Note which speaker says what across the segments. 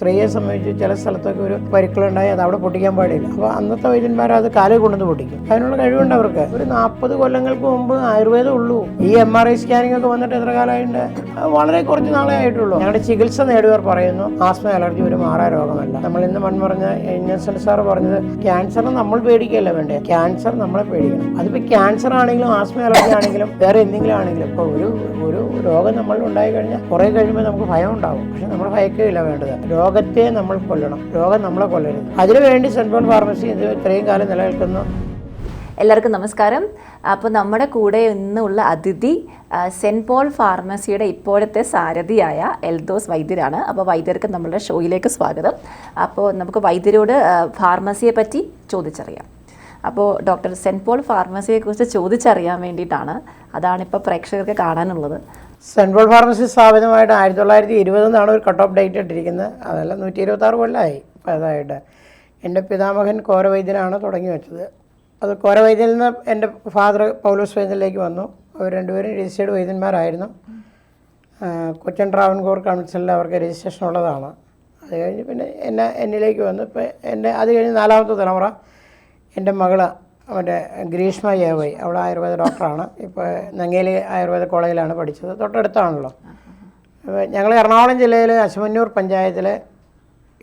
Speaker 1: സ്ത്രീയെ സംബന്ധിച്ച് ചില സ്ഥലത്തൊക്കെ ഒരു പരിക്കളുണ്ടായി അത് അവിടെ പൊട്ടിക്കാൻ പാടില്ല. അപ്പോൾ അന്നത്തെ വൈദ്യന്മാർ അത് കാലിൽ കൊണ്ടുവന്ന് പൊട്ടിക്കും. അതിനുള്ള കഴിവുണ്ട് അവർക്ക്. ഒരു നാൽപ്പത് കൊല്ലങ്ങൾക്ക് മുമ്പ് ആയുർവേദം ഉള്ളൂ. ഈ എം ആർ ഐ സ്കാനിംഗ് ഒക്കെ വന്നിട്ട് എത്ര കാലമായിട്ട് വളരെ കുറച്ച് നാളെ ആയിട്ടുള്ളൂ. ഞങ്ങളുടെ ചികിത്സ നേടിയവർ പറയുന്നു ആസ്മ അലർജി ഒരു മാറാ രോഗമല്ല. നമ്മൾ ഇന്ന് മൺമറഞ്ഞ ഇന്നസെന്റ് സാർ പറഞ്ഞത് ക്യാൻസർ നമ്മൾ പേടിക്കുകയല്ല വേണ്ടേ? ക്യാൻസർ നമ്മളെ പേടിക്കണം. അതിപ്പോൾ ക്യാൻസർ ആണെങ്കിലും ആസ്മ അലർജി ആണെങ്കിലും വേറെ എന്തെങ്കിലും ആണെങ്കിലും ഇപ്പോൾ ഒരു ഒരു രോഗം നമ്മൾ ഉണ്ടായി കഴിഞ്ഞാൽ കുറേ കഴിയുമ്പോൾ നമുക്ക് ഭയം ഉണ്ടാവും. പക്ഷെ നമ്മൾ ഭയക്കുകയില്ല വേണ്ടത്. രോഗത്തെ നമ്മൾ കൊല്ലണം. രോഗം നമ്മളെ കൊല്ലരുത്. അതിനുവേണ്ടി പോൾ ഫാർമസി ഇത് ഇത്രയും കാലം നിലനിൽക്കുന്നു.
Speaker 2: എല്ലാവർക്കും നമസ്കാരം. അപ്പോൾ നമ്മുടെ കൂടെ ഇന്നുള്ള അതിഥി സെന്റ് പോൾ ഫാർമസിയുടെ ഇപ്പോഴത്തെ സാരഥിയായ എൽദോസ് വൈദ്യരാണ്. അപ്പോൾ വൈദ്യർക്ക് നമ്മളുടെ ഷോയിലേക്ക് സ്വാഗതം. അപ്പോൾ നമുക്ക് വൈദ്യരോട് ഫാർമസിയെ പറ്റി ചോദിച്ചറിയാം. അപ്പോൾ ഡോക്ടർ സെന്റ് പോൾ ഫാർമസിയെക്കുറിച്ച് ചോദിച്ചറിയാൻ വേണ്ടിയിട്ടാണ് അതാണിപ്പോൾ പ്രേക്ഷകർക്ക് കാണാനുള്ളത്.
Speaker 1: പോൾ ഫാർമസി സ്ഥാപിതമായിട്ട് ആയിരത്തി തൊള്ളായിരത്തി ഇരുപതെന്നാണ് ഒരു കട്ട് ഓഫ് ഡേറ്റ് ഇട്ടിരിക്കുന്നത്. അതല്ല നൂറ്റി ഇരുപത്താറ് കൊല്ലമായി അതായിട്ട് എന്റെ പിതാമഹൻ കോരവൈദ്യനാണ് തുടങ്ങി വെച്ചത്. അത് കോരവൈദ്യനിൽ നിന്ന് എന്റെ ഫാദർ പൗലോസ് വൈദ്യനിലേക്ക് വന്നു. അവർ രണ്ടുപേരും രജിസ്റ്റേർഡ് വൈദ്യന്മാരായിരുന്നു. കൊച്ചൻ ട്രാവൻകൂർ കൗൺസിലിൽ അവർക്ക് രജിസ്ട്രേഷൻ ഉള്ളതാണ്. അത് കഴിഞ്ഞ് പിന്നെ എന്നെ എന്നിലേക്ക് വന്നു. ഇപ്പോൾ എന്റെ അത് കഴിഞ്ഞ് നാലാമത്തെ തലമുറ എന്റെ മകൾ മറ്റേ ഗ്രീഷ്മ യേവൈ അവൾ ആയുർവേദ ഡോക്ടറാണ്. ഇപ്പോൾ നങ്ങേലി ആയുർവേദ കോളേജിലാണ് പഠിച്ചത്. തൊട്ടടുത്താണല്ലോ. അപ്പോൾ ഞങ്ങൾ എറണാകുളം ജില്ലയിൽ അശ്വന്നൂർ പഞ്ചായത്തിലെ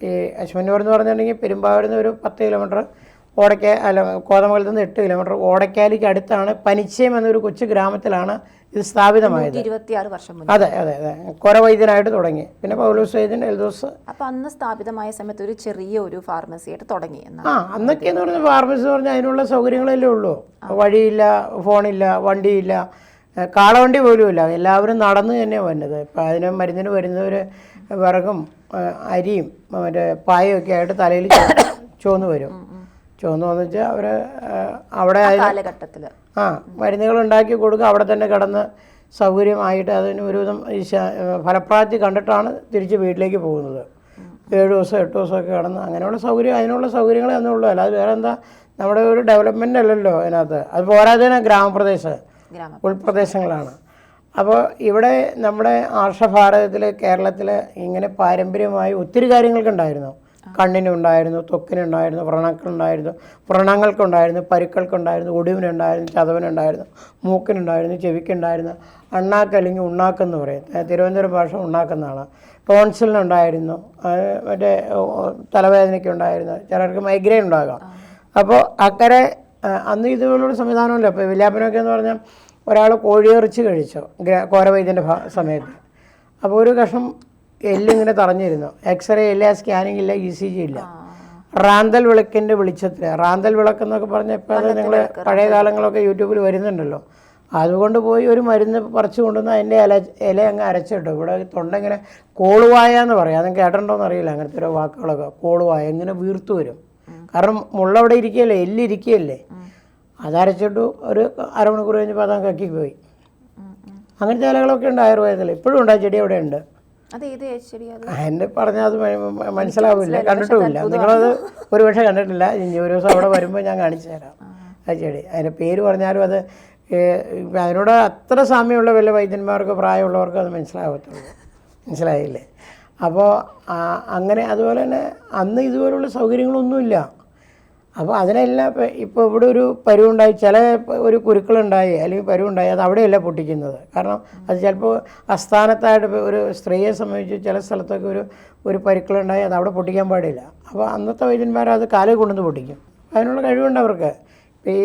Speaker 1: ഈ അശ്വന്നൂർ എന്ന് പറഞ്ഞിട്ടുണ്ടെങ്കിൽ പെരുമ്പാവൂരിൽ നിന്ന് ഒരു പത്ത് കിലോമീറ്റർ ഓടയ്ക്ക അല്ല കോതമംഗലത്ത് നിന്ന് എട്ട് കിലോമീറ്റർ ഓടക്കാലിക്ക് അടുത്താണ് പനിച്ചയം എന്നൊരു കൊച്ചു ഗ്രാമത്തിലാണ് ഇത് സ്ഥാപിതമായത്.
Speaker 2: ഇരുപത്തിയാറ് വർഷം മുന്നേ
Speaker 1: അതെ അതെ അതെ. കൊരവൈദ്യനായിട്ട് തുടങ്ങി. പിന്നെ പൗലോസ് വൈദ്യൻ എൽദോസ്.
Speaker 2: അപ്പോൾ അന്ന് സ്ഥാപിതമായ സമയത്ത് ഒരു ചെറിയ ഒരു ഫാർമസി ആയിട്ട് തുടങ്ങി
Speaker 1: ആ അന്നൊക്കെ എന്ന് പറഞ്ഞാൽ ഫാർമസി എന്ന് പറഞ്ഞാൽ അതിനുള്ള സൗകര്യങ്ങളല്ലേ ഉള്ളൂ. വഴിയില്ല ഫോണില്ല വണ്ടിയില്ല കാളവണ്ടി പോലും ഇല്ല. എല്ലാവരും നടന്ന് തന്നെയാണ് വന്നത്. ഇപ്പം അതിന് മരുന്നിന് വരുന്നവർ വിറകും അരിയും മറ്റേ പായൊക്കെ ആയിട്ട് തലയിൽ ചോന്നു വരും. ചുവന്ന് വന്നു വെച്ചാൽ അവർ അവിടെ
Speaker 2: കാലഘട്ടത്തിൽ
Speaker 1: ആ മരുന്നുകൾ ഉണ്ടാക്കി കൊടുക്കുക അവിടെ തന്നെ കിടന്ന് സൗകര്യമായിട്ട് അതിന് ഒരുവിധം ഫലപ്രാപ്തി കണ്ടിട്ടാണ് തിരിച്ച് വീട്ടിലേക്ക് പോകുന്നത്. ഏഴ് ദിവസം എട്ട് ദിവസമൊക്കെ കിടന്ന് അങ്ങനെയുള്ള സൗകര്യം അതിനുള്ള സൗകര്യങ്ങൾ എന്നേ ഉള്ളൂ അല്ലാതെ വേറെ എന്താ നമ്മുടെ ഒരു ഡെവലപ്മെന്റ് അല്ലല്ലോ അതിനകത്ത്. അത് പോരാതെ ഗ്രാമപ്രദേശം
Speaker 2: ഗ്രാമം
Speaker 1: ഉൾപ്രദേശങ്ങളാണ്. അപ്പോൾ ഇവിടെ നമ്മുടെ ആർഷഭാരതത്തിൽ കേരളത്തിൽ ഇങ്ങനെ പാരമ്പര്യമായി ഒത്തിരി കാര്യങ്ങൾക്കുണ്ടായിരുന്നു. കണ്ണിനുണ്ടായിരുന്നു ത്വക്കിനുണ്ടായിരുന്നു വ്രണക്കുണ്ടായിരുന്നു വ്രണങ്ങൾക്കുണ്ടായിരുന്നു പരുക്കൾക്കുണ്ടായിരുന്നു ഒടിവിനുണ്ടായിരുന്നു ചതവിനുണ്ടായിരുന്നു മൂക്കിനുണ്ടായിരുന്നു ചെവിക്കുണ്ടായിരുന്നു അണ്ണാക്കല്ലെങ്കിൽ ഉണ്ണാക്കെന്ന് പറയും. ഏ, തിരുവനന്തപുരം ഭാഷ ഉണ്ണാക്കെന്നാണ്. ടോൺസിലിനുണ്ടായിരുന്നു മറ്റേ തലവേദനയ്ക്ക് ഉണ്ടായിരുന്നു ചിലർക്ക് മൈഗ്രെയിൻ ഉണ്ടാകാം അപ്പോൾ അക്കരെ അന്ന് ഇതുപോലുള്ള സംവിധാനമല്ല? ഇപ്പോൾ വില്യാപ്പനൊക്കെ എന്ന് പറഞ്ഞാൽ ഒരാൾ കോഴിയിറച്ചി കഴിച്ചു ഗ്ര- കോരവൈദ്യന്റെ സമയത്ത്. അപ്പോൾ ഒരു കഷ്ണം എല്ലിങ്ങനെ തറഞ്ഞിരുന്നു എക്സ്റേ ഇല്ല സ്കാനിങ് ഇല്ല ഇ സി ജി ഇല്ല. റാന്തൽ വിളക്കിന്റെ വെളിച്ചത്തിൽ റാന്തൽ വിളക്ക് എന്നൊക്കെ പറഞ്ഞാൽ ഇപ്പോൾ അത് നിങ്ങൾ പഴയ കാലങ്ങളൊക്കെ യൂട്യൂബിൽ വരുന്നുണ്ടല്ലോ. അതുകൊണ്ട് പോയി ഒരു മരുന്ന് പറിച്ചു കൊണ്ടുവന്ന് അതിന്റെ ഇല ഇല അങ്ങ് അരച്ചിട്ടു. ഇവിടെ തൊണ്ട ഇങ്ങനെ കോളുവായ എന്ന് പറയും. അതും കേട്ടിട്ടുണ്ടോയെന്ന് അറിയില്ല. അങ്ങനത്തെ ഓരോ വാക്കുകളൊക്കെ. കോളുവായ ഇങ്ങനെ വീർത്തു വരും. കാരണം മുള്ള അവിടെ ഇരിക്കുകയല്ലേ? എല്ലിരിക്കുകയല്ലേ അതരച്ചിട്ടു ഒരു അരമണിക്കൂർ കഴിഞ്ഞപ്പോൾ അതങ്ങ് കക്കി പോയി അങ്ങനത്തെ ഇലകളൊക്കെ ഉണ്ട് ആയുർവേദത്തിൽ ഇപ്പോഴും ഉണ്ട് ആ ചെടി അവിടെ ഉണ്ട്. എന്നെ പറഞ്ഞാൽ അത് മനസ്സിലാവില്ല. കണ്ടിട്ടുമില്ല. നിങ്ങളത് ഒരു പക്ഷേ കണ്ടിട്ടില്ല. ഇനി ഒരു ദിവസം അവിടെ വരുമ്പോൾ ഞാൻ കാണിച്ചു തരാം. ആ. ചെടി അതിന്റെ പേര് പറഞ്ഞാലും അത് അതിനോട് അത്ര സാമ്യമുള്ള വല്ല വൈദ്യന്മാർക്ക് പ്രായമുള്ളവർക്ക് അത് മനസ്സിലാവത്തുള്ളൂ. മനസ്സിലായില്ലേ? അപ്പോൾ അങ്ങനെ അതുപോലെ തന്നെ അന്ന് ഇതുപോലുള്ള സൗകര്യങ്ങളൊന്നുമില്ല. അപ്പോൾ അതിനെല്ലാം ഇപ്പം ഇപ്പോൾ ഇവിടെ ഒരു പരുവുണ്ടായി ചില ഒരു കുരുക്കളുണ്ടായി അല്ലെങ്കിൽ പരുവുണ്ടായി അത് അവിടെയല്ല പൊട്ടിക്കുന്നത്. കാരണം അത് ചിലപ്പോൾ അസ്ഥാനത്തായിട്ട് ഒരു സ്ത്രീയെ സംബന്ധിച്ച് ചില സ്ഥലത്തൊക്കെ ഒരു ഒരു പരുക്കളുണ്ടായി അത് അവിടെ പൊട്ടിക്കാൻ പാടില്ല. അപ്പോൾ അന്നത്തെ വൈദ്യന്മാർ അത് കാലിൽ കൊണ്ടുവന്ന് പൊട്ടിക്കും. അതിനുള്ള കഴിവുണ്ട് അവർക്ക്. ഈ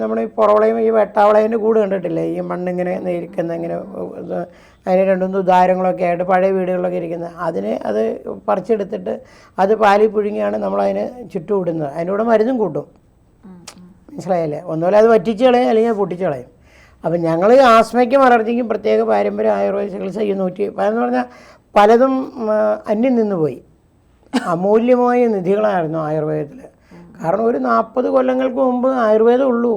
Speaker 1: നമ്മുടെ ഈ പൊറവളയും ഈ വെട്ടാവളേന്റെ കൂട് കണ്ടിട്ടില്ലേ? ഈ മണ്ണിങ്ങനെ നേരിക്കുന്ന ഇങ്ങനെ അതിന് രണ്ടുമൂന്ന് ഉദാരങ്ങളൊക്കെ ആയിട്ട് പഴയ വീടുകളിലൊക്കെ ഇരിക്കുന്നത് അതിനെ അത് പറിച്ചെടുത്തിട്ട് അത് പാലിൽ പുഴുങ്ങിയാണ് നമ്മളതിന് ചുറ്റും ഇടുന്നത് അതിന്റെ മരുന്നും കൂട്ടും. മനസ്സിലായല്ലേ? ഒന്നുമില്ല അത് വറ്റിച്ച് കളയും അല്ലെങ്കിൽ പൊട്ടിച്ച് കളയും. അപ്പം ഞങ്ങൾ ആസ്മയ്ക്കും അലർജിക്കും പ്രത്യേക പാരമ്പര്യ ആയുർവേദ ചികിത്സ ഈ നൂറ്റി എന്ന് പറഞ്ഞാൽ പലതും അന്യം നിന്ന് പോയി അമൂല്യമായ നിധികളായിരുന്നു ആയുർവേദത്തിൽ കാരണം ഒരു നാൽപ്പത് കൊല്ലങ്ങൾക്ക് മുമ്പ് ആയുർവേദം ഉള്ളൂ.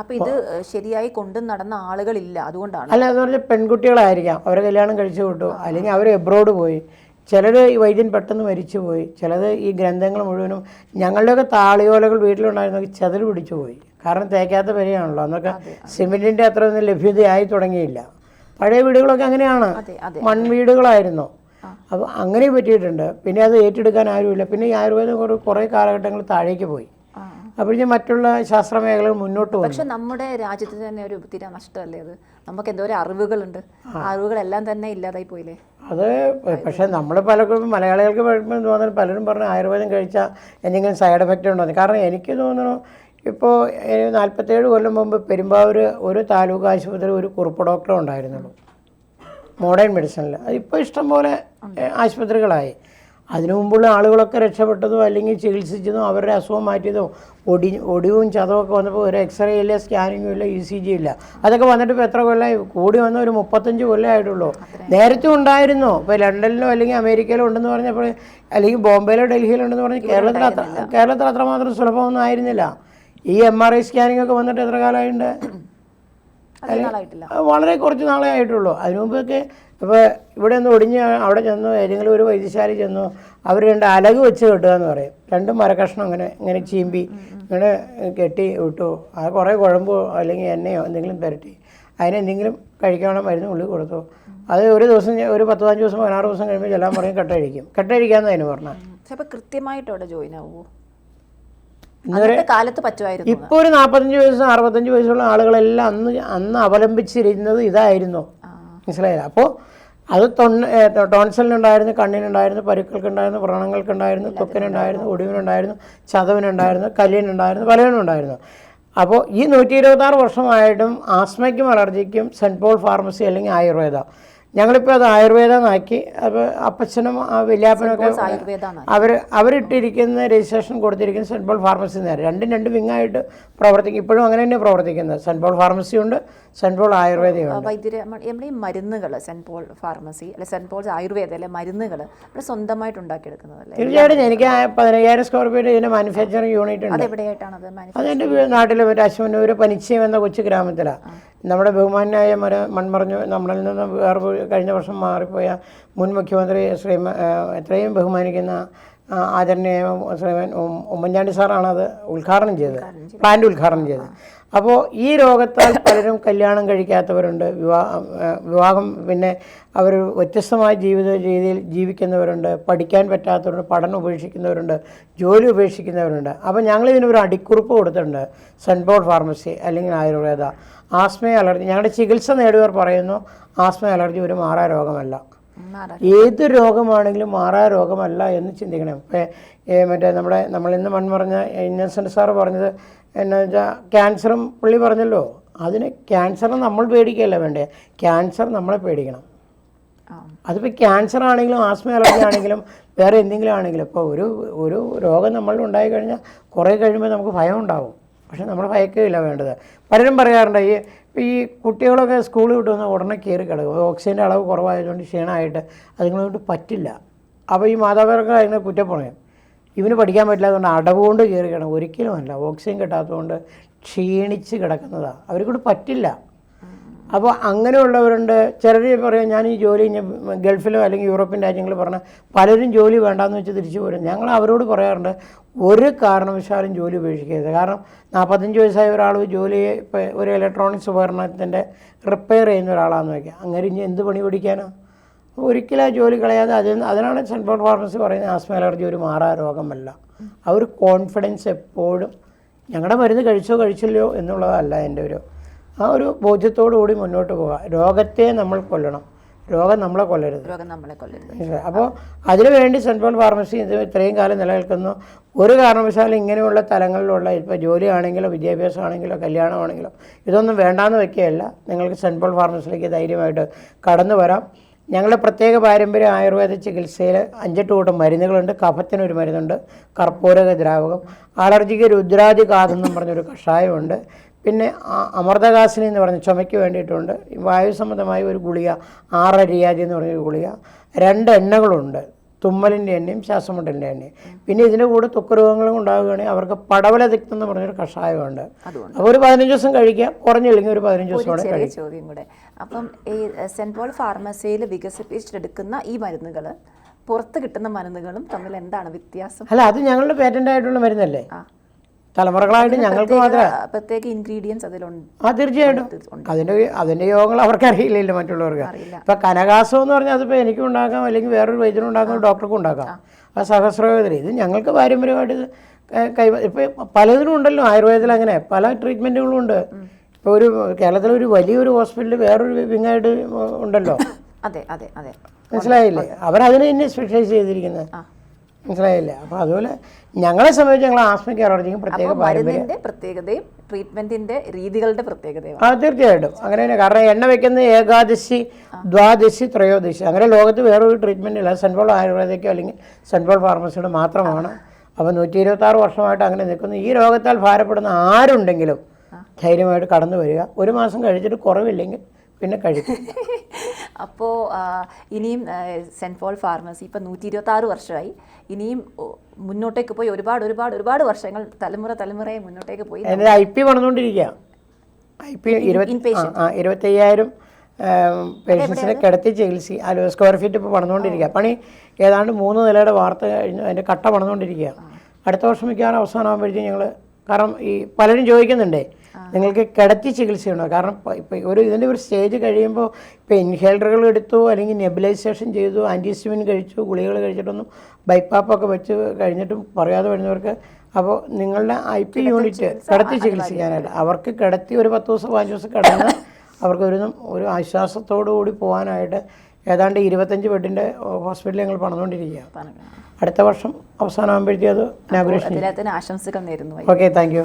Speaker 2: അപ്പൊ ഇത് ശരിയായി കൊണ്ടു നടന്ന ആളുകളില്ല അതുകൊണ്ടാണ്.
Speaker 1: അല്ല എന്ന് പറഞ്ഞാൽ പെൺകുട്ടികളായിരിക്കാം. അവരെ കല്യാണം കഴിച്ചു വിട്ടു. അല്ലെങ്കിൽ അവർ എബ്രോഡ് പോയി. ചിലർ ഈ വൈദ്യൻ പെട്ടെന്ന് മരിച്ചു പോയി. ചിലത് ഈ ഗ്രന്ഥങ്ങൾ മുഴുവനും ഞങ്ങളുടെയൊക്കെ താളിയോലകൾ വീട്ടിലുണ്ടായിരുന്നൊക്കെ ചതിൽ പിടിച്ചു പോയി. കാരണം തേക്കാത്ത വരെയാണല്ലോ അന്നൊക്കെ സിമെന്റിന്റെ അത്ര ഒന്നും ലഭ്യതയായി തുടങ്ങിയില്ല. പഴയ വീടുകളൊക്കെ അങ്ങനെയാണ്. മൺവീടുകളായിരുന്നു. അപ്പോൾ അങ്ങനെ പറ്റിയിട്ടുണ്ട്. പിന്നെ അത് ഏറ്റെടുക്കാൻ ആരുമില്ല. പിന്നെ ഈ ആയുർവേദം കുറേ കുറേ കാലഘട്ടങ്ങൾ താഴേക്ക് പോയി.
Speaker 2: അപ്പോൾ
Speaker 1: അപ്പോഴേ മറ്റുള്ള ശാസ്ത്ര മേഖലകൾ മുന്നോട്ട് പോകും
Speaker 2: പക്ഷെ നമ്മുടെ രാജ്യത്ത് തന്നെ ഒരു തീരെ നഷ്ടമല്ലേ അത്? നമുക്ക് എന്തോ ഒരു അറിവുകളുണ്ട്. അറിവുകളെല്ലാം തന്നെ ഇല്ലാതായി പോയില്ലേ?
Speaker 1: അത് പക്ഷേ നമ്മൾ പലർക്കും മലയാളികൾക്ക് തോന്നുന്നു പലരും പറഞ്ഞു ആയുർവേദം കഴിച്ചാൽ എന്തെങ്കിലും സൈഡ് എഫക്റ്റ് ഉണ്ടോ കാരണം എനിക്ക് തോന്നുന്നു ഇപ്പോൾ നാൽപ്പത്തേഴ് കൊല്ലം മുമ്പ് പെരുമ്പാവൂർ ഒരു താലൂക്ക് ആശുപത്രി ഒരു കുറുപ്പ് ഡോക്ടർ ഉണ്ടായിരുന്നുള്ളൂ. മോഡേൺ മെഡിസിനിൽ അതിപ്പോൾ ഇഷ്ടംപോലെ ആശുപത്രികളായി. അതിനു മുമ്പുള്ള ആളുകളൊക്കെ രക്ഷപ്പെട്ടതോ അല്ലെങ്കിൽ ചികിത്സിച്ചതോ അവരുടെ അസുഖം മാറ്റിയതോ ഒടി ഒടിവും ചതവൊക്കെ വന്നപ്പോൾ ഒരു എക്സ്റേ ഇല്ല സ്കാനിങ്ങും ഇല്ല ഇ സി ജി ഇല്ല. അതൊക്കെ വന്നിട്ട് ഇപ്പോൾ എത്ര കൊല്ലമായി കൂടി വന്ന ഒരു മുപ്പത്തഞ്ച് കൊല്ലം ആയിട്ടുള്ളൂ. നേരത്തെ ഉണ്ടായിരുന്നു. ഇപ്പോൾ ലണ്ടനിലോ അല്ലെങ്കിൽ അമേരിക്കയിലോ ഉണ്ടെന്ന് പറഞ്ഞപ്പോൾ അല്ലെങ്കിൽ ബോംബെയിലോ ഡൽഹിയിലോ ഉണ്ടെന്ന് പറഞ്ഞാൽ കേരളത്തിൽ അത്ര കേരളത്തിൽ അത്രമാത്രം സുലഭമൊന്നും ആയിരുന്നില്ല. ഈ എം ആർ ഐ സ്കാനിങ് ഒക്കെ വന്നിട്ട് എത്ര കാലമായിട്ടുണ്ട് വളരെ കുറച്ച് നാളേ ആയിട്ടുള്ളൂ. അതിനു മുമ്പൊക്കെ ഇപ്പോൾ ഇവിടെ ഒന്ന് ഒടിഞ്ഞ് അവിടെ ചെന്നു ഏതെങ്കിലും ഒരു വൈദ്യശാല ചെന്നു അവർ രണ്ട് അലക് വെച്ച് കെട്ടുക എന്ന് പറയും. രണ്ട് മരക്കഷ്ണം ഇങ്ങനെ ഇങ്ങനെ ചീമ്പി ഇങ്ങനെ കെട്ടി വിട്ടു. അത് കുറേ കുഴമ്പോ അല്ലെങ്കിൽ എണ്ണയോ എന്തെങ്കിലും പുരട്ടി. അതിനെന്തെങ്കിലും കഴിക്കാനുള്ള മരുന്ന് ഉള്ളിൽ കൊടുത്തു. അത് ഒരു ദിവസം ഒരു പത്ത് പതിനഞ്ച് ദിവസം പതിനാറ് ദിവസം കഴിയുമ്പോൾ ചെല്ലാൻ പറയും കെട്ടഴിക്കും. കെട്ടഴിക്കാന്ന് അതിന് പറഞ്ഞാൽ
Speaker 2: കൃത്യമായിട്ട് അവിടെ ജോയിൻ ആവുമോ അന്നത്തെ കാലത്ത് പറ്റുമായിരുന്നു.
Speaker 1: ഇപ്പോൾ ഒരു നാൽപ്പത്തഞ്ച് വയസ്സ് അറുപത്തഞ്ച് വയസ്സുള്ള ആളുകളെല്ലാം അന്ന് അന്ന് അവലംബിച്ചിരുന്നത് ഇതായിരുന്നു. മനസ്സിലായില്ല? അപ്പോൾ അത് തൊണ്ണ ടോൺസലിനുണ്ടായിരുന്നു കണ്ണിനുണ്ടായിരുന്നു പരുക്കൾക്കുണ്ടായിരുന്നു വ്രണങ്ങൾക്കുണ്ടായിരുന്നു തൊക്കിനുണ്ടായിരുന്നു ഒടിവിനുണ്ടായിരുന്നു ചതവിനുണ്ടായിരുന്നു കല്ലിനുണ്ടായിരുന്നു പലവിനുണ്ടായിരുന്നു അപ്പോൾ ഈ നൂറ്റി ഇരുപത്താറ് വർഷമായിട്ടും ആസ്മയ്ക്കും അലർജിക്കും സെന്റ് പോൾ ഫാർമസി അല്ലെങ്കിൽ ആയുർവേദ. ഞങ്ങളിപ്പോൾ അത് ആയുർവേദമാക്കി. അപ്പോൾ അപ്പച്ചനും ആ വല്യാപ്പനൊക്കെ അവർ അവരിട്ടിരിക്കുന്ന രജിസ്ട്രേഷൻ കൊടുത്തിരിക്കുന്ന സെന്റ് പോൾ ഫാർമസി നേരെ രണ്ടും രണ്ട് വിങ്ങായിട്ട് പ്രവർത്തിക്കും. ഇപ്പോഴും അങ്ങനെ തന്നെ പ്രവർത്തിക്കുന്നത്. സെന്റ് പോൾ ഫാർമസി ഉണ്ട് സെന്റ് പോൾ ആയുർവേദയുണ്ട്
Speaker 2: വൈദ്യുര നമ്മുടെ ഈ മരുന്നുകൾ പോൾ ഫാർമസി അല്ലെ സെന്റ് പോൾ ആയുർവേദ അല്ലെ മരുന്നുകൾ നമ്മൾ സ്വന്തമായിട്ട് ഉണ്ടാക്കിയെടുക്കുന്നതല്ലേ?
Speaker 1: തീർച്ചയായിട്ടും എനിക്ക് പതിനയ്യായിരം സ്ക്വയർ ഫീറ്റ് ഇതിന്റെ മാനുഫാക്ചറിങ് യൂണിറ്റ് ഉണ്ട്.
Speaker 2: അത്
Speaker 1: എന്റെ അതെന്റെ നാട്ടിലെ ഒരു അശ്വനൂർ പനിച്ചയം എന്ന കൊച്ചു ഗ്രാമത്തിലാണ് നമ്മുടെ ബഹുമാനായ മര മൺമറഞ്ഞു നമ്മളിൽ നിന്ന് വേറെ കഴിഞ്ഞ വർഷം മാറിപ്പോയ മുൻ മുഖ്യമന്ത്രി ശ്രീ എത്രയും ബഹുമാനിക്കുന്ന ആദരണീയ ശ്രീമാൻ ഉമ്മൻചാണ്ടി സാറാണ് അത് ഉദ്ഘാടനം ചെയ്തത്. പ്ലാന്റ് ഉദ്ഘാടനം ചെയ്തത്. അപ്പോൾ ഈ രോഗത്താൽ പലരും കല്യാണം കഴിക്കാത്തവരുണ്ട് വിവാഹം വിവാഹം പിന്നെ അവർ വ്യത്യസ്തമായ ജീവിത രീതിയിൽ ജീവിക്കുന്നവരുണ്ട് പഠിക്കാൻ പറ്റാത്തവരുണ്ട് പഠനം ഉപേക്ഷിക്കുന്നവരുണ്ട് ജോലി ഉപേക്ഷിക്കുന്നവരുണ്ട്. അപ്പോൾ ഞങ്ങൾ ഇതിനൊരു അടിക്കുറിപ്പ് കൊടുത്തിട്ടുണ്ട് പോൾ ഫാർമസി അല്ലെങ്കിൽ ആയുർവേദ. ആസ്മ അലർജി ഞങ്ങളുടെ ചികിത്സ നേടിയവർ പറയുന്നു ആസ്മ അലർജി ഒരു മാറാ രോഗമല്ല. ഏത് രോഗമാണെങ്കിലും മാറാ രോഗമല്ല എന്ന് ചിന്തിക്കണം. മറ്റേ നമ്മുടെ നമ്മൾ ഇന്ന് മൺമറഞ്ഞ ഇന്നസെന്റ് സാറ് പറഞ്ഞത് എന്നാ വെച്ചാൽ ക്യാൻസറും പുള്ളി പറഞ്ഞല്ലോ അതിന് ക്യാൻസർ നമ്മൾ പേടിക്കുകയല്ല വേണ്ടേ? ക്യാൻസർ നമ്മളെ പേടിക്കണം. അതിപ്പോൾ ക്യാൻസർ ആണെങ്കിലും ആസ്മ അലർജി ആണെങ്കിലും വേറെ എന്തെങ്കിലും ആണെങ്കിലും ഇപ്പോൾ ഒരു ഒരു രോഗം നമ്മളിൽ ഉണ്ടായി കഴിഞ്ഞാൽ കുറേ കഴിയുമ്പോൾ നമുക്ക് ഭയം ഉണ്ടാവും. പക്ഷെ നമ്മൾ ഭയക്കുകയില്ല വേണ്ടത്. പലരും പറയാറുണ്ട് ഈ ഇപ്പോൾ ഈ കുട്ടികളൊക്കെ സ്കൂളിൽ വിട്ട് വന്നാൽ ഉടനെ കയറി കിടക്കും. ഓക്സിജന്റെ അളവ് കുറവായതുകൊണ്ട് ക്ഷീണമായിട്ട് അതുങ്ങളോട്ട് പറ്റില്ല. അപ്പോൾ ഈ മാതാപിതാക്കൾ അതിനെ കുറ്റം പറയും ഇവന് പഠിക്കാൻ പറ്റില്ലാത്തതുകൊണ്ട് അടവുകൊണ്ട് കയറി കിടക്കും. ഒരിക്കലുമല്ല ഓക്സിജൻ കിട്ടാത്തതുകൊണ്ട് ക്ഷീണിച്ച് കിടക്കുന്നതാണ് അവർക്കൂടെ പറ്റില്ല. അപ്പോൾ അങ്ങനെയുള്ളവരുണ്ട്. ചിലർ പറയും ഞാൻ ഈ ജോലി ഗൾഫിലോ അല്ലെങ്കിൽ യൂറോപ്യൻ രാജ്യങ്ങളിൽ പറഞ്ഞ പലരും ജോലി വേണ്ടാന്ന് വെച്ച് തിരിച്ചു പോരും. ഞങ്ങൾ അവരോട് പറയാറുണ്ട് ഒരു കാരണവശാലും ജോലി ഉപേക്ഷിക്കരുത്. കാരണം നാൽപ്പത്തഞ്ച് വയസ്സായ ഒരാൾ ജോലി ഒരു ഇലക്ട്രോണിക്സ് ഉപകരണത്തിന്റെ റിപ്പയർ ചെയ്യുന്ന ഒരാളാണെന്ന് വയ്ക്കുക അങ്ങനെ ഇനി എന്ത് പണി പിടിക്കാനോ ഒരിക്കലും ആ ജോലി കളയാതെ അതിൽ അതിനാണ് പോൾ ഫാർമസി പറയുന്നത് ആസ്മ അലർജി ഒരു മാറാ രോഗമല്ല. ആ ഒരു കോൺഫിഡൻസ് എപ്പോഴും ഞങ്ങളുടെ മരുന്ന് കഴിച്ചോ കഴിച്ചില്ലയോ എന്നുള്ളതല്ല എന്റെ ഒരു ആ ഒരു ബോധ്യത്തോടു കൂടി മുന്നോട്ട് പോവുക. രോഗത്തെ നമ്മൾ കൊല്ലണം. രോഗം നമ്മളെ കൊല്ലരുത്.
Speaker 2: രോഗം നമ്മളെ കൊല്ലരുത്.
Speaker 1: അപ്പോൾ അതിനുവേണ്ടി പോൾ ഫാർമസി ഇത് ഇത്രയും കാലം നിലനിൽക്കുന്നു. ഒരു കാരണവശാലും ഇങ്ങനെയുള്ള തലങ്ങളിലുള്ള ഇപ്പോൾ ജോലിയാണെങ്കിലോ വിദ്യാഭ്യാസമാണെങ്കിലോ കല്യാണമാണെങ്കിലോ ഇതൊന്നും വേണ്ടാന്ന് വെക്കുകയല്ല. നിങ്ങൾക്ക് പോൾ ഫാർമസിയിലേക്ക് ധൈര്യമായിട്ട് കടന്നു വരാം. ഞങ്ങളുടെ പ്രത്യേക പാരമ്പര്യ ആയുർവേദ ചികിത്സയിൽ അഞ്ചെട്ട് കൂട്ടം മരുന്നുകളുണ്ട്. കഫത്തിനൊരു മരുന്നുണ്ട്. കർപ്പൂരക ദ്രാവകം. അലർജിക്ക് രുദ്രാദി കാതെന്നും പറഞ്ഞൊരു കഷായമുണ്ട്. പിന്നെ അമൃതകാസിനി എന്ന് പറഞ്ഞ ചുമയ്ക്ക് വേണ്ടിയിട്ടുണ്ട്. വായു സംബന്ധമായ ഒരു ഗുളിക ആറരിയാതി എന്ന് പറഞ്ഞൊരു ഗുളിക. രണ്ട് എണ്ണകളുണ്ട്. തുമ്മലിന്റെ എണ്ണയും ശ്വാസമുട്ടലിന്റെ എണ്ണയും. പിന്നെ ഇതിന്റെ കൂടെ തുക്കരോഗങ്ങളും ഉണ്ടാവുകയാണെങ്കിൽ അവർക്ക് പടവല തിക്തം എന്ന് പറഞ്ഞൊരു കഷായമുണ്ട്. അപ്പോൾ ഒരു പതിനഞ്ച് ദിവസം കഴിക്കുക കുറഞ്ഞില്ലെങ്കിൽ ഒരു പതിനഞ്ച് ദിവസം കൂടെ
Speaker 2: ചോദ്യം കൂടെ. അപ്പം ഈ സെന്റ് പോൾ ഫാർമസിയിൽ വികസിപ്പിച്ചെടുക്കുന്ന ഈ മരുന്നുകൾ പുറത്ത് കിട്ടുന്ന മരുന്നുകളും തമ്മിൽ എന്താണ് വ്യത്യാസം?
Speaker 1: അല്ല അത് ഞങ്ങളുടെ പേറ്റന്റ് ആയിട്ടുള്ള മരുന്നല്ലേ തലമുറകളായിട്ട് ഞങ്ങൾക്ക് മാത്രമേ
Speaker 2: പ്രത്യേക ഇൻഗ്രീഡിയൻസ് അതിലുണ്ട്.
Speaker 1: ആ തീർച്ചയായിട്ടും. അതിന്റെ അതിന്റെ യോഗങ്ങൾ അവർക്ക് അറിയില്ലല്ലോ മറ്റുള്ളവർക്ക് ഇപ്പൊ കനകാസം എന്ന് പറഞ്ഞാൽ അതിപ്പോൾ എനിക്കും ഉണ്ടാക്കാം അല്ലെങ്കിൽ വേറൊരു വൈദ്യനും ഉണ്ടാക്കാം ഡോക്ടർക്കും ഉണ്ടാക്കാം. ആ. സഹസ്രവേദന ഇത് ഞങ്ങൾക്ക് പാരമ്പര്യമായിട്ട് കൈ ഇപ്പം പലതിനും ഉണ്ടല്ലോ ആയുർവേദത്തിൽ അങ്ങനെ. പല ട്രീറ്റ്മെന്റുകളും ഉണ്ട്. ഇപ്പോൾ ഒരു കേരളത്തിലെ ഒരു വലിയൊരു ഹോസ്പിറ്റലിൽ വേറൊരു വിങ്ങായിട്ട് ഉണ്ടല്ലോ.
Speaker 2: അതെ അതെ അതെ.
Speaker 1: മനസ്സിലായില്ലേ? അവരതിനെ തന്നെ സ്പെഷ്യലൈസ് ചെയ്തിരിക്കുന്നത് മനസ്സിലായില്ലേ? അപ്പോൾ അതുപോലെ ഞങ്ങളെ സംബന്ധിച്ച് ഞങ്ങൾ ആസ്മയ്ക്ക് അലർജിക്കും പ്രത്യേക
Speaker 2: പ്രത്യേകതയും ട്രീറ്റ്മെന്റിന്റെ രീതികളുടെ പ്രത്യേകതയും
Speaker 1: ആ തീർച്ചയായിട്ടും. അങ്ങനെ തന്നെ. കാരണം എണ്ണ വെക്കുന്ന ഏകാദശി ദ്വാദശി ത്രയോദശി. അങ്ങനെ ലോകത്ത് വേറൊരു ട്രീറ്റ്മെന്റ് ഇല്ല. സെൻട്രോൾ ആയുർവേദയ്ക്കോ അല്ലെങ്കിൽ സെൻട്രോൾ ഫാർമസിയുടെ മാത്രമാണ്. അപ്പോൾ നൂറ്റി ഇരുപത്താറ് വർഷമായിട്ട് അങ്ങനെ നിൽക്കുന്നു. ഈ രോഗത്താൽ ഭാരപ്പെടുന്ന ആരുണ്ടെങ്കിലും ധൈര്യമായിട്ട് കടന്നു വരിക. ഒരു മാസം കഴിച്ചിട്ട് കുറവില്ലെങ്കിൽ പിന്നെ കഴിക്കും.
Speaker 2: അപ്പോൾ ഇനിയും ആ, സെന്റ് പോൾ ഫാർമസി ഇപ്പം നൂറ്റി ഇരുപത്താറ് വർഷമായി. ഇനിയും മുന്നോട്ടേക്ക് പോയി ഒരുപാട് ഒരുപാട് ഒരുപാട് വർഷങ്ങൾ തലമുറ തലമുറയെ മുന്നോട്ടേക്ക് പോയി
Speaker 1: ഐ പി പണിതുകൊണ്ടിരിക്കുക ഐ പി ഇരുപത്തി ആ, ആ ഇരുപത്തയ്യായിരം പേഷ്യൻസിനെ കിടത്തി ചികിത്സ അല്ല സ്ക്വയർ ഫീറ്റ് ഇപ്പോൾ പണിതുകൊണ്ടിരിക്കുക പണി ഏതാണ്ട് മൂന്ന് നിലയുടെ വാർത്ത കഴിഞ്ഞ് അതിന്റെ കട്ട പണിതുകൊണ്ടിരിക്കുക അടുത്ത വർഷം മിക്കവാറും അവസാനമാകുമ്പോഴത്തേക്കും ഞങ്ങൾ കാരണം ഈ പലരും ചോദിക്കുന്നുണ്ടേ നിങ്ങൾക്ക് കിടത്തി ചികിത്സ ഉണ്ടോ കാരണം ഇപ്പോൾ ഒരു ഇതിന്റെ ഒരു സ്റ്റേജ് കഴിയുമ്പോൾ ഇപ്പോൾ ഇൻഹേലറുകൾ എടുത്തു അല്ലെങ്കിൽ നെബിലൈസേഷൻ ചെയ്തു ആന്റിസ്റ്റിമിൻ കഴിച്ചു ഗുളികൾ കഴിച്ചിട്ടൊന്നും ബൈപ്പാപ്പൊക്കെ വെച്ച് കഴിഞ്ഞിട്ടും പറയാതെ വരുന്നവർക്ക് അപ്പോൾ നിങ്ങളുടെ ഐ പി യൂണിറ്റ് കിടത്തി ചികിത്സിക്കാനായിട്ട് അവർക്ക് കിടത്തി ഒരു പത്ത് ദിവസം പതിനഞ്ച് ദിവസം കിടന്ന് അവർക്ക് ഒരു ഒരു ആശ്വാസത്തോടു കൂടി പോകാനായിട്ട് ഏതാണ്ട് ഇരുപത്തഞ്ച് ബെഡിന്റെ ഹോസ്പിറ്റലിൽ ഞങ്ങൾ പണിതുകൊണ്ടിരിക്കുക. അടുത്ത വർഷം അവസാനമാകുമ്പോഴത്തേക്കും അത്
Speaker 2: ആശംസകൾ നേരുന്നു.
Speaker 1: Okay thank you